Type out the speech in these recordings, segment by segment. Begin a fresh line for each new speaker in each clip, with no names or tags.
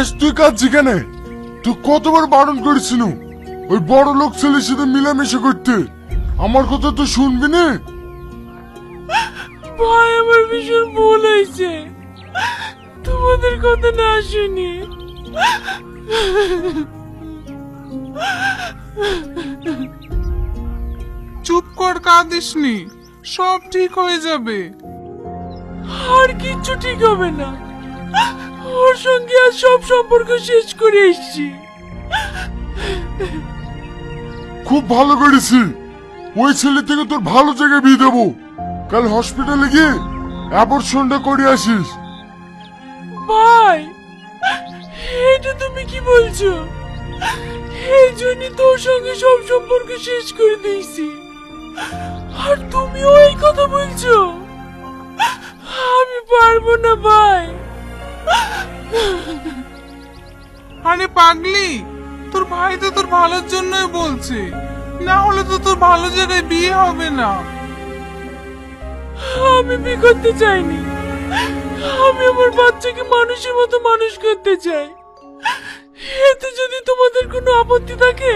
আজ তুই কাঁদছি কেন? তুই কতবার বারণ করেছিল? ওই বড় লোক ছেলের সাথে মিলামেশা করতে। আমার কথা তো শুনবি না?
ভাই আমার ভীষণ ভুল হয়েছে। তোমাদের কথা না শুনি।
চুপ কর কাঁদিসনি। সব ঠিক হয়ে যাবে।
আর কিচ্ছু ঠিক হবে না। ওর সঙ্গে আর সব সম্পর্ক শেষ করে এসছি।
খুব ভালো করেছি। ওই ছেলে থেকে তোর ভালো জায়গায় বিয়ে দেবো। কাল হসপিটালে গিয়ে অ্যাবর্শনটা করে আসিস।
ভাই এটা তুমি কি বলছো? এই জন্য তোর সঙ্গে সব সম্পর্ক শেষ করে দিয়েছি। আর তুমিও এই কথা বলছো। আমি পারব না ভাই।
আরে পাগলি তোর ভাই তো তোর ভালোর জন্যই বলছে। না হলে তো তোর ভালো জায়গায় বিয়ে হবে না।
আমি বিয়ে করতে চাইনি। আমি আমার বাচ্চাকে মানুষের মতো মানুষ করতে চাই। এতে যদি তোমাদের কোনো আপত্তি থাকে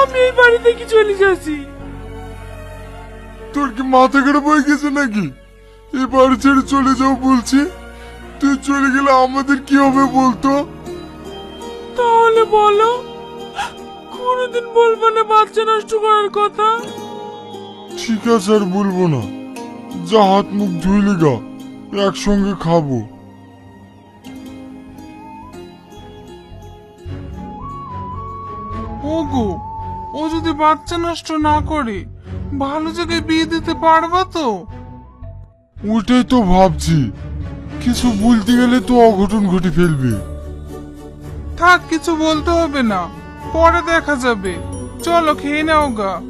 আমি এই বাড়ি থেকে চলে যাচ্ছি।
তোর কি মাথা খারাপ হয়ে গেছে নাকি? এ বাড়ি ছেড়ে চলে যাও বলছি। তুই চলে গেলে আমাদের কি হবে বলতো?
তাহলে বলো কোনোদিন বলব না বাচ্চা নষ্ট করার কথা?
ঠিক আছে আর বলব না। যা হাত মুখ ধুইলে গা একসঙ্গে খাব।
ওগো ও যদি বাচ্চা নষ্ট না করে ভালো জায়গায় বিয়ে দিতে পারবা তো?
ওটাই তো ভাবছি। কিছু বলতে গেলে তো অঘটন ঘটে ফেলবে।
থাক কিছু বলতে হবে না। পরে দেখা যাবে। চলো খেয়ে নাও গা।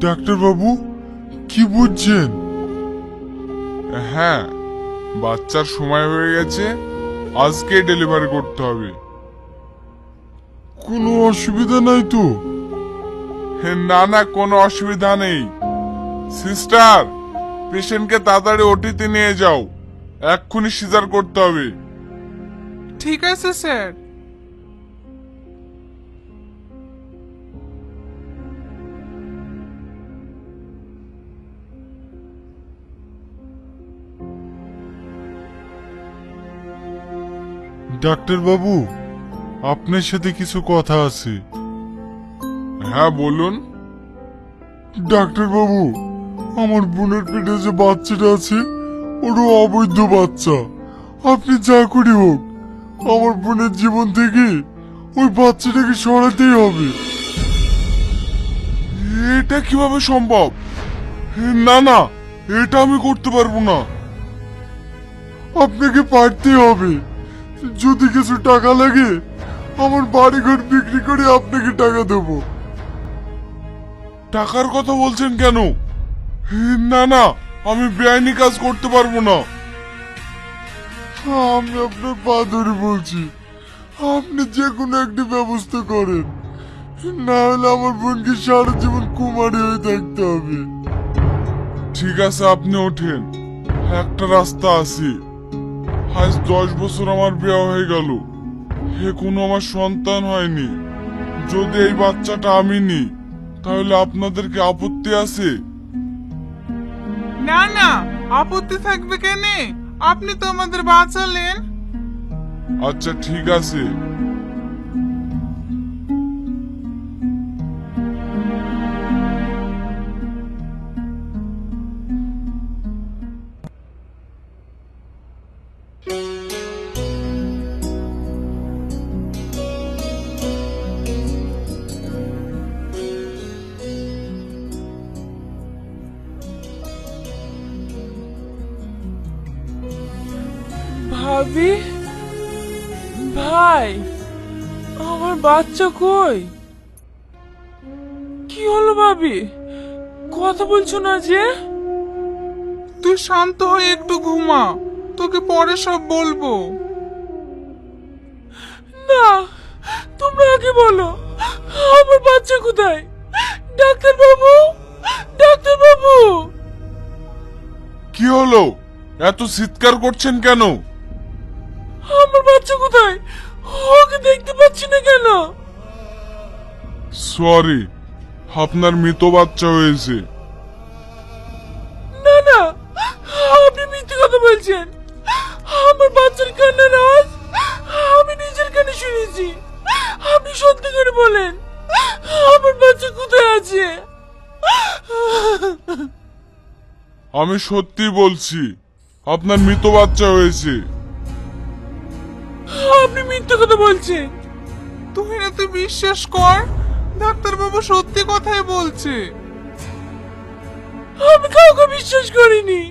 ডাক্তার বাবু কি বুঝছেন?
হ্যাঁ বাচ্চার সময় হয়ে গেছে, আজকে ডেলিভারি করতে হবে।
কোনো অসুবিধা নাই তো?
না না, কোনো অসুবিধা নেই। সিস্টার পেশেন্টকে তাড়াতাড়ি ওটিতে নিয়ে যাও। এক্ষুনি সিজার করতে হবে।
ঠিক আছে স্যার
ডাক্তার বাবু আপনার সাথে কিছু কথা আছে।
হ্যাঁ বলুন।
ডাক্তার বাবু আমার বোনের পেটে যে বাচ্চাটা আছে ওরও অবৈধ বাচ্চা। আপনি যা করি হোক আমার বোনের জীবন থেকে ওই বাচ্চাটাকে সরাতেই হবে।
এটা কীভাবে সম্ভব? না না এটা আমি করতে পারব না।
আপনাকে পারতেই হবে। যদি কিছু টাকা লাগে আমার বাড়িঘর বিক্রি করে আপনাকে টাকা দেবো।
টাকার কথা বলছেন কেন? না না আমি বেআইনি কাজ করতে পারব না।
আমি আপনার পা ধরে বলছি আপনি যে কোনো একটি ব্যবস্থা করেন। না হলে আমার বোনকে সারা জীবন কুমারী হয়ে থাকতে হবে।
ঠিক আছে আপনি ওঠেন। একটা রাস্তা আছে। আজ দশ বছর আমার বিয়ে হয়ে গেল। হে কোনো আমার সন্তান হয়নি। যদি এই বাচ্চাটা আমি নি তাহলে আপনাদের কি আপত্তি আছে?
না না আপত্তি থাকবে কেন? আপনি তো আমাদের বাঁচালেন।
আচ্ছা ঠিক আছে।
ভাবি ভাই আমার বাচ্চা কই? কি হলো ভাবি? কথা বলছো না যে?
তুই শান্ত হয়ে একটু ঘুমা তোকে পরে সব বলব।
না তোমরা আগে বলো আমার বাচ্চা কোথায়? ডাক্তার বাবু ডাক্তার বাবু
কি হলো? এত চিৎকার করছেন কেন?
আমার বাচ্চা কোথায়? ওকে দেখতে পাচ্ছি না কেন?
সরি আপনার মৃত বাচ্চা হয়েছে।
না না আপনি মিথ্যে কথা বলছেন। আমার বাচ্চার কান্নার আওয়াজ আমি নিজের কানে শুনেছি। আপনি সত্যি করে বলেন আমার বাচ্চা কোথায় আছে?
আমি সত্যি বলছি আপনার মৃত বাচ্চা হয়েছে।
আপনি মিথ্যে কথা বলছেন।
তুই না তুই বিশ্বাস কর, ডাক্তারবাবু সত্যি কথাই বলছে।
আমি কাউকে বিশ্বাস করিনি।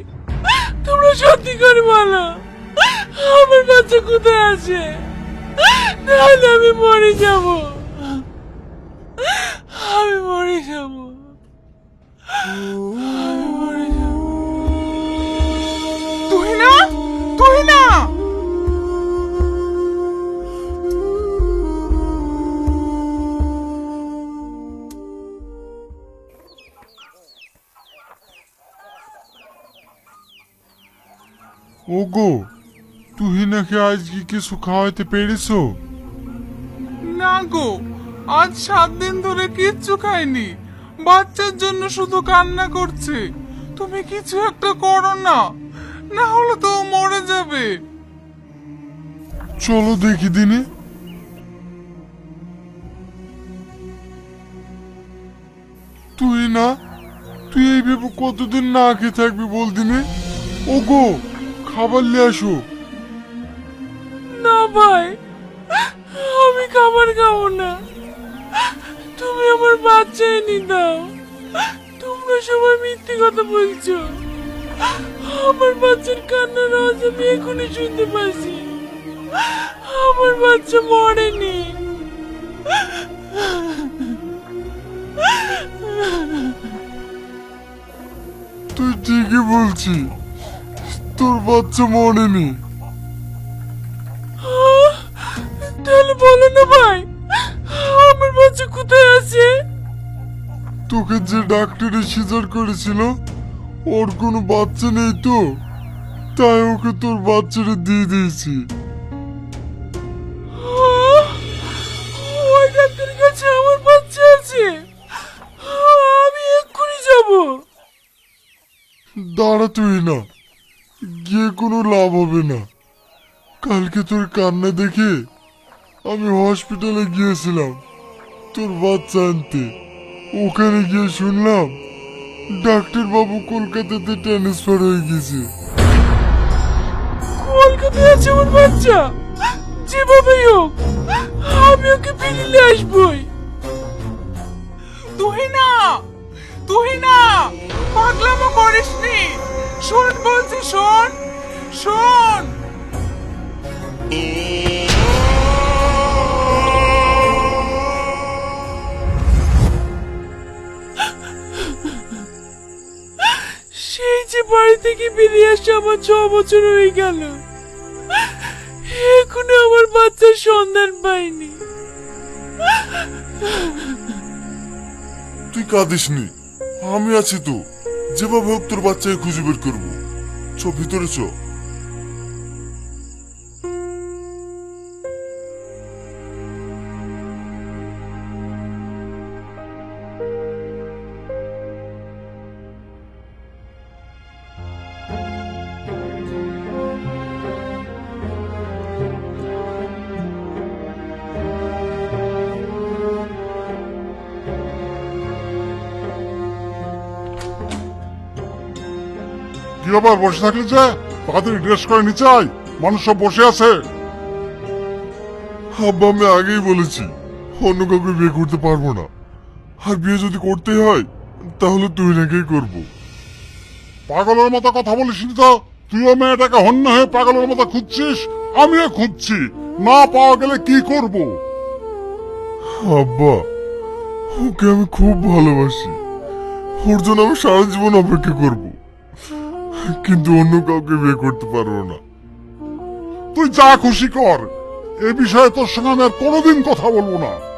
তোমরা সত্যি করে বলো, আমার বাচ্চা কোথায় আছে? নাহলে আমি মরে যাব। আমি মরে যাব।
ওগো তুহিনাকে আজকে কিছু খাওয়াইতে পেরেছ?
না গো আজ সাত দিন ধরে কিচ্ছু খাইনি। বাচ্চার জন্য শুধু কান্না করছে। তুমি কিছু একটা করো না না হলে তো মরে যাবে।
চলো দেখি দিনে। তুই না তুই এই ভেবে কতদিন না খেয়ে থাকবি বল দিনে? ওগো খাবার নিয়ে আসো।
না ভাই আমি খাবার খাব না। তুমি আমার বাচ্চা এনে দাও তোমরা সবাই মিথ্যে কথা বলছো। আমার বাচ্চার কান্নার আওয়াজ আমি এখনই শুনতে পাচ্ছি আমার বাচ্চা মরেনি।
তুই ঠিকই বলছি তোর বাচ্চা মরেনি
আহ, তাহলে বলো না ভাই আমার বাচ্চা কোথায় আছে?
তোকে যে ডাক্তারে সিজার করেছিল ওর কোনো বাচ্চা নেই তো তাই ওকে তোর বাচ্চাটা দিয়ে দিয়েছি।
ওই ডাক্তারের কাছে আমার বাচ্চা আছে। আমি এক্ষুনি যাব।
দাঁড়া তুই না। গিয়ে কোনো লাভ হবে না। কালকে তোর কান্না দেখে আমি হসপিটালে গিয়েছিলাম। তোর বাচ্চা আনতে। ওখানে গিয়ে শুনলাম ডাক্তার বাবু কলকাতাতে ট্রান্সফার হয়ে গেছে।
কলকাতায় আছে আমার বাচ্চা। যেভাবেই হোক, আমি ওকে ফিরিয়ে আসবই।
তুই না তুই না পাগলামো করিসনি। শোন বলছি, শোন। শোন
সেই যে বাড়ি থেকে বেরিয়ে আসছে আমার ছ বছর হয়ে গেল। এখনও আমার বাচ্চার সন্ধান পাইনি।
তুই কাঁদিস নি আমি আছি তো। যেভাবে হোক তোর বাচ্চাকে খুঁজে বের করব। চ ভিতরে চ।
ব্যাপার বসে থাকলে যে তাড়াতাড়ি ড্রেস করে নিচে আয়। মানুষ সব বসে আছে।
আব্বা, আমি আগেই বলেছি, অন্য কাউকে বিয়ে করতে পারব না। আর বিয়ে যদি করতেই হয়, তাহলে তুই নাকেই করব।
পাগলের মতো কথা বলিস তো। তুইও মেয়েটাকে হন্য হয়ে পাগলের মতো খুঁজছিস, আমিও খুঁজছি। না পাওয়া গেলে কি করব?
আব্বা, ওকে আমি খুব ভালোবাসি। ওর জন্য আমি সারা জীবন অপেক্ষা করব। কিন্তু অন্য কাউকে বিয়ে করতে পারব না।
তুই যা খুশি কর, এ বিষয়ে তোর সঙ্গে আমি আর কোনোদিন কথা বলব না।